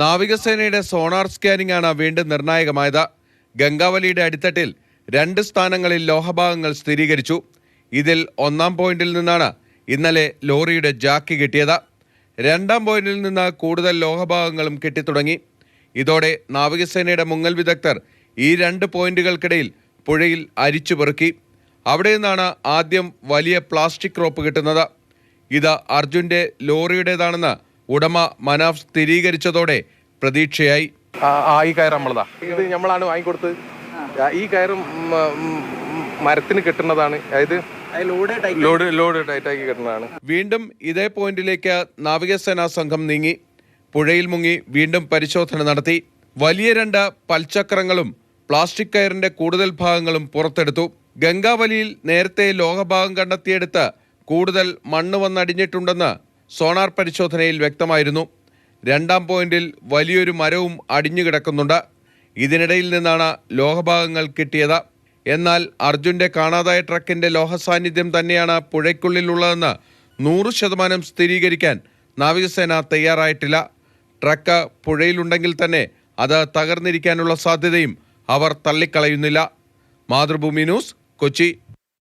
നാവികസേനയുടെ sonar scanning ആണ് വീണ്ടും നിർണായകമായത്. ഗംഗാവലിയുടെ അടിത്തട്ടിൽ രണ്ട് സ്ഥാനങ്ങളിൽ ലോഹഭാഗങ്ങൾ സ്ഥിരീകരിച്ചു. ഇതിൽ ഒന്നാം പോയിന്റിൽ നിന്നാണ് ഇന്നലെ ലോറിയുടെ ജാക്ക് കിട്ടിയത്. രണ്ടാം പോയിന്റിൽ നിന്ന് കൂടുതൽ ലോഹഭാഗങ്ങളും കിട്ടിത്തുടങ്ങി. ഇതോടെ നാവികസേനയുടെ മുങ്ങൽ വിദഗ്ധർ ഈ രണ്ട് പോയിന്റുകൾക്കിടയിൽ പുഴയിൽ അരിച്ചു പെറുക്കി. അവിടെ നിന്നാണ് ആദ്യം വലിയ പ്ലാസ്റ്റിക് റോപ്പ് കിട്ടുന്നത്. ഇത് അർജുന്റെ ലോറിയുടേതാണെന്ന് ഉടമ മനാഫ് സ്ഥിരീകരിച്ചതോടെ പ്രതീക്ഷയായി. ഈ നമ്മളതാ. ഇത് നമ്മളാണ് വാങ്ങിക്കൊടുത്തത് ഈ കയറും മരത്തിന് കെട്ടുന്നതാണ്. അതായത് ലോഡ് ലോഡ് ടൈറ്റാക്കി കെട്ടുന്നതാണ്. വീണ്ടും ഇതേ പോയിന്റിലേക്ക് നാവികസേനാ സംഘം നീങ്ങി. പുഴയിൽ മുങ്ങി വീണ്ടും പരിശോധന നടത്തി. വലിയ രണ്ട് പൽചക്രങ്ങളും പ്ലാസ്റ്റിക് കയറിന്റെ കൂടുതൽ ഭാഗങ്ങളും പുറത്തെടുത്തു. ഗംഗാവലിയിൽ നേരത്തെ ലോഹഭാഗം കണ്ടെത്തിയെടുത്ത് കൂടുതൽ മണ്ണ് വന്നടിഞ്ഞിട്ടുണ്ടെന്ന് സോണാർ പരിശോധനയിൽ വ്യക്തമായിരുന്നു. രണ്ടാം പോയിന്റിൽ വലിയൊരു മരവും അടിഞ്ഞു കിടക്കുന്നുണ്ട്. ഇതിനിടയിൽ നിന്നാണ് ലോഹഭാഗങ്ങൾ കിട്ടിയത്. എന്നാൽ അർജുന്റെ കാണാതായ ട്രക്കിന്റെ ലോഹ സാന്നിധ്യം തന്നെയാണ് പുഴയ്ക്കുള്ളിലുള്ളതെന്ന് നൂറ് ശതമാനം സ്ഥിരീകരിക്കാൻ നാവികസേന തയ്യാറായിട്ടില്ല. ട്രക്ക് പുഴയിലുണ്ടെങ്കിൽ തന്നെ അത് തകർന്നിരിക്കാനുള്ള സാധ്യതയും അവർ തള്ളിക്കളയുന്നില്ല. മാതൃഭൂമി ന്യൂസ് കൊച്ചി.